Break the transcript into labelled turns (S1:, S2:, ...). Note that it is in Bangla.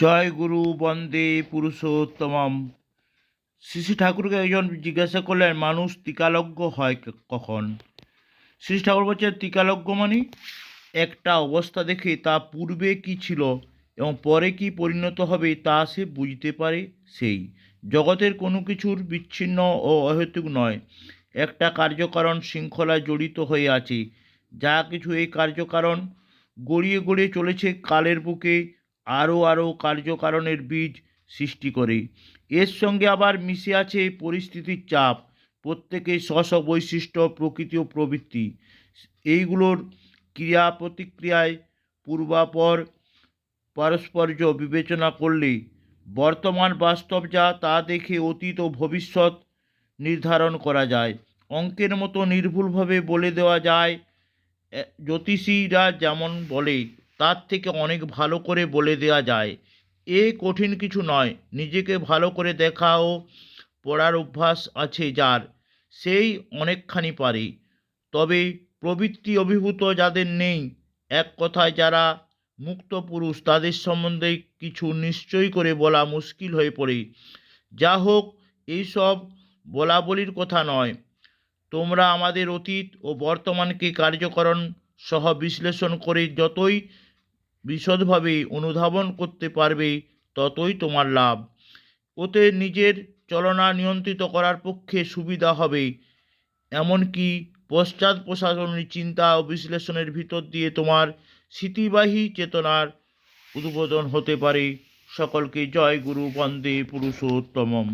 S1: জয় গুরু, বন্দে পুরুষোত্তমম। শ্রী ঠাকুরকে একজন জিজ্ঞাসা করলেন, মানুষ টিকালজ্ঞ হয় কখন? শ্রী ঠাকুর বলছেন, টিকালজ্ঞ মানে? একটা অবস্থা দেখে তা পূর্বে কি ছিল এবং পরে কি পরিণত হবে তা সে বুঝতে পারে সেই। জগতের কোনো কিছুর বিচ্ছিন্ন ও অহেতুক নয়। একটা কার্যকারণ শৃঙ্খলায় জড়িত হয়ে আছে। যা কিছু এই কার্যকারণ গড়িয়ে গড়িয়ে চলেছে কালের বুকে আরও আরও কার্যকারণের বীজ সৃষ্টি করে। এর সঙ্গে আবার মিশে আছে পরিস্থিতির চাপ। প্রত্যেকের স্ব স্ব বৈশিষ্ট্য প্রকৃতি ও প্রবৃত্তি। এইগুলোর ক্রিয়া প্রতিক্রিয়ায় পূর্বাপর পারস্পর্য বিবেচনা করলে বর্তমান বাস্তব যা তা দেখে অতীত ও ভবিষ্যৎ নির্ধারণ করা যায়। অঙ্কের মতো নির্ভুলভাবে বলে দেওয়া যায় জ্যোতিষীরা যেমন বলে তার থেকে অনেক ভালো করে বলে দেওয়া যায়। এ কঠিন কিছু নয়, নিজেকে ভালো করে দেখা ও পড়ার অভ্যাস আছে যার, সেই অনেকখানি পারে। তবে প্রবৃত্তি অভিভূত যাদের নেই, এক কথায় যারা মুক্ত পুরুষ, তাদের সম্বন্ধে কিছু নিশ্চয় করে বলা মুশকিল হয়ে পড়ে। যা হোক এইসব বলা বলির কথা নয়। তোমরা আমাদের অতীত ও বর্তমানকে কার্যকরণ সহ বিশ্লেষণ করে যতই বিশদভাবে অনুধাবন করতে পারবে ততই তোমার লাভ। ওতে নিজের চলনা নিয়ন্ত্রিত করার পক্ষে সুবিধা হবে। এমনকি পশ্চাৎ প্রশাসনিক চিন্তা ও বিশ্লেষণের ভিতর দিয়ে তোমার স্মৃতিবাহী চেতনার উদ্বোধন হতে পারে। সকলকে জয় গুরু বন্দে পুরুষোত্তমম।